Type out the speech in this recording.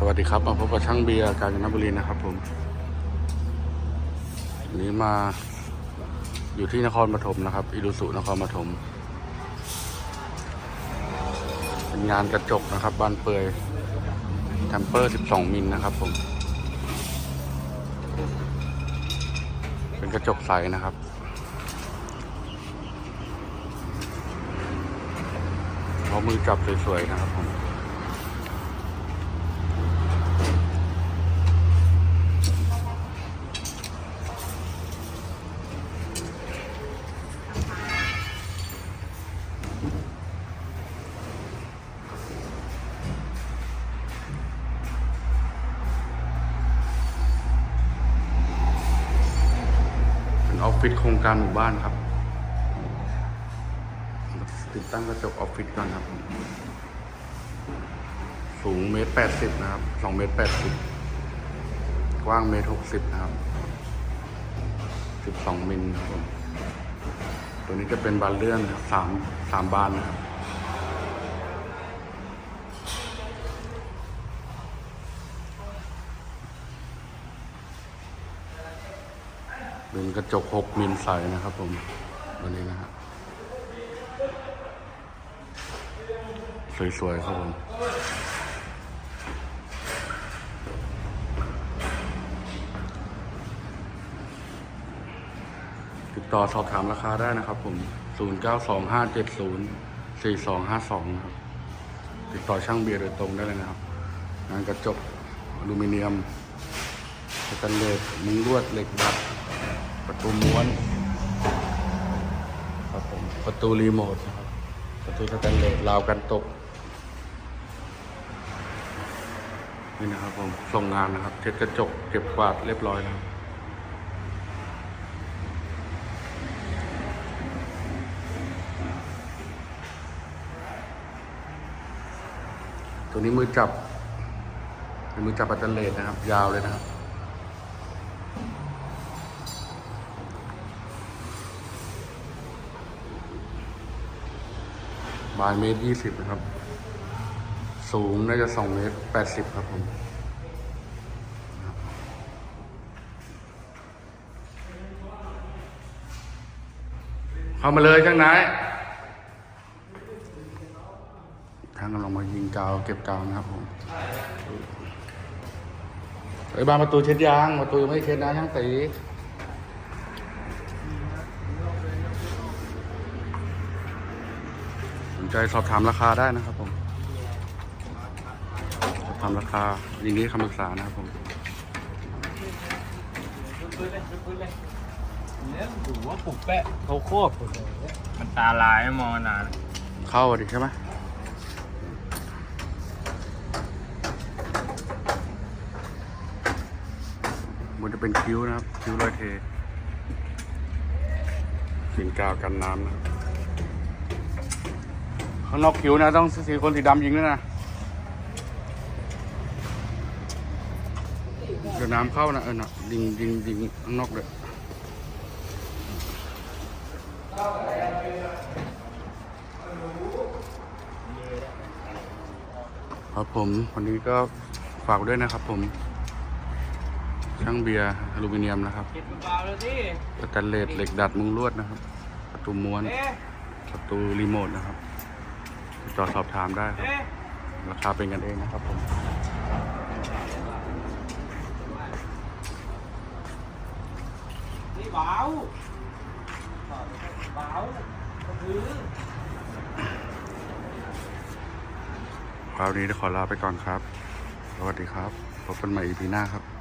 สวัสดีครับมาพบกับช่างเบียร์กาญจนบุรีนะครับผมวันนี้มาอยู่ที่นครปฐมนะครับอิรุสุนครปฐมเป็นงานกระจกนะครับบานเปยแทมเปอร์ 12 มิลนะครับผม เป็นกระจกใสนะครับเอามือจับสวยๆนะครับผม ฟฟิศโครงการหมู่บ้านครับ ติดตั้งกระจกออฟฟิศก่อนครับ สูงเมตรแปดสิบนะครับสองเมตรแปดสิบกว้างเมตรหกสิบนะครับสิบสองมิลครับผมตัวนี้จะเป็นบานเลื่อนครับสามสามบานนะครับ เป็นกระจก 6มิลใสนะครับผมวันนี้นะครับสวยๆครับผมติดต่อสอบถามราคาได้นะครับผม 0925704252ครับ ติดต่อช่างเบียร์โดยตรงได้เลยนะครับ งานกระจกอลูมิเนียมสแตนเลสมุ้งลวดเหล็กดัด ประตูม้วน ครับผม ประตูรีโมทนะครับ ประตูสแตนเลสราวกันตก นี่นะครับผม ส่งงานนะครับ เช็ดกระจก เก็บกวาดเรียบร้อยแล้วตัวนี้มือจับเป็นมือจับปัตเตอร์เลสนะครับ ยาวเลยนะครับ บานเมตรยี่สิบนะครับ สูงน่าจะสองเมตรแปดสิบครับผมเข้ามาเลยช่างไหนายทางกำลังมายิงกาวเก็บกาวนะครับผมไอ้บานประตูเช็ดยางประตูยังไม่เช็ดนะช่างตี ใจสอบถามราคาได้นะครับผม สอบถามราคายินดีคำปรึกษานะครับผมปืนเลยปืนเลยเนี่ยดูว่าปุกแปะเขาโคบหมดเลยมันตาลายมองนานเข้าอะดิใช่ไหมมันจะเป็นคิ้วนะครับ คิ้วรอยเทสินกาวกันน้ำนะครับ ข้างนอกคิ้วนะ ต้องสีคนสีดำยิงด้วยนะเดี๋ยวน้ำเข้านะ เออนะยิงยิงยิงข้างนอกเลยครับผมวันนี้ก็ฝากด้วยนะครับผมช่างเบียร์อลูมิเนียมนะครับเก็บเบาๆเลยดิสแตนเลสเหล็กดัดมุงลวดนะครับ ประตูม้วนเอ๊ะประตูรีโมทนะครับ ติดต่อสอบถามได้ครับเอ๊ะราคาเป็นกันเองนะครับผมนี่เบาเบาก็คือคราวนี้ขอลาไปก่อนครับ สวัสดีครับ พบกันใหม่อีพีหน้าครับ